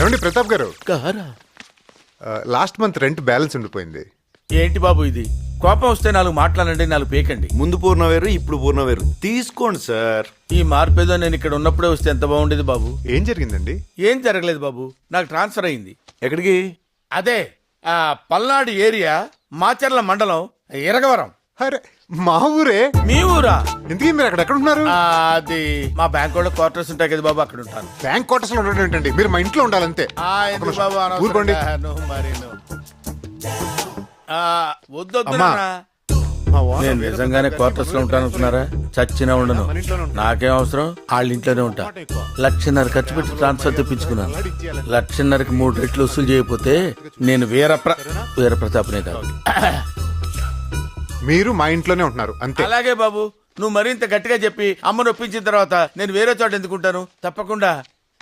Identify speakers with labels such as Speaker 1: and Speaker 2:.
Speaker 1: ఏమండి ప్రతాప్ గారు?
Speaker 2: గారా
Speaker 1: లాస్ట్ మంత్ రెంట్ బ్యాలెన్స్ ఉండిపోయింది.
Speaker 2: ఏంటి బాబు ఇది? కోపం వస్తే నాలుగు మాట్లాడండి నాలుగు పేకండి.
Speaker 3: ముందు పూర్ణ వేరు ఇప్పుడు పూర్ణ వేరు. తీసుకోండి సార్.
Speaker 2: ఈ మార్పేదో నేను ఇక్కడ ఉన్నప్పుడే వస్తే ఎంత బాగుండేది బాబు?
Speaker 1: ఏం జరిగిందండి?
Speaker 2: ఏం జరగలేదు బాబు. నాకు ట్రాన్స్ఫర్ అయింది.
Speaker 3: ఎక్కడికి?
Speaker 2: అదే ఆ పల్నాడు ఏరియా మాచర్ల మండలం ఇరగవరం
Speaker 1: అరే మా ఊరే?
Speaker 2: మీ ఊరా?
Speaker 1: ఇంతకీ మీరు అక్కడ ఎక్కడ ఉన్నారు?
Speaker 2: ఆ, అది మా బ్యాంక్ వాళ్ళ క్వార్టర్స్ ఉంటాయి కదా బాబు అక్కడ ఉంటాను.
Speaker 1: బ్యాంక్ క్వార్టర్స్లో ఉండడం ఏంటండి? మీరు మా ఇంట్లో ఉండాలంతే
Speaker 2: ఆ, ఎందుకు బాబు అనవసరంగా?
Speaker 1: ఊరుకోండి.
Speaker 2: నువ్వు మరి నువ్వు. ఆ, వద్దు వద్దు
Speaker 1: అమ్మా.
Speaker 2: నాన్న. నేను నిజంగానే క్వార్టర్స్లో ఉంటాను అనుకున్నారా? చచ్చినా ఉండను. నాకేం అవసరం? వాళ్ళ ఇంట్లోనే ఉంటా. లక్షన్నర ఖర్చు పెట్టి ట్రాన్స్ఫర్ తెప్పించుకున్నాను. లక్షన్నరకి మూడు రెట్లు వసూలు చేయకపోతే నేను వీర ప్ర వీర ప్రతాప్నే కాదు
Speaker 1: మీరు మా ఇంట్లోనే ఉంటున్నారు అంతే.
Speaker 2: అలాగే బాబు. నువ్వు మరింత గట్టిగా చెప్పి అమ్మను ఒప్పించిన తర్వాత నేను వేరే చోట ఎందుకుంటాను? తప్పకుండా.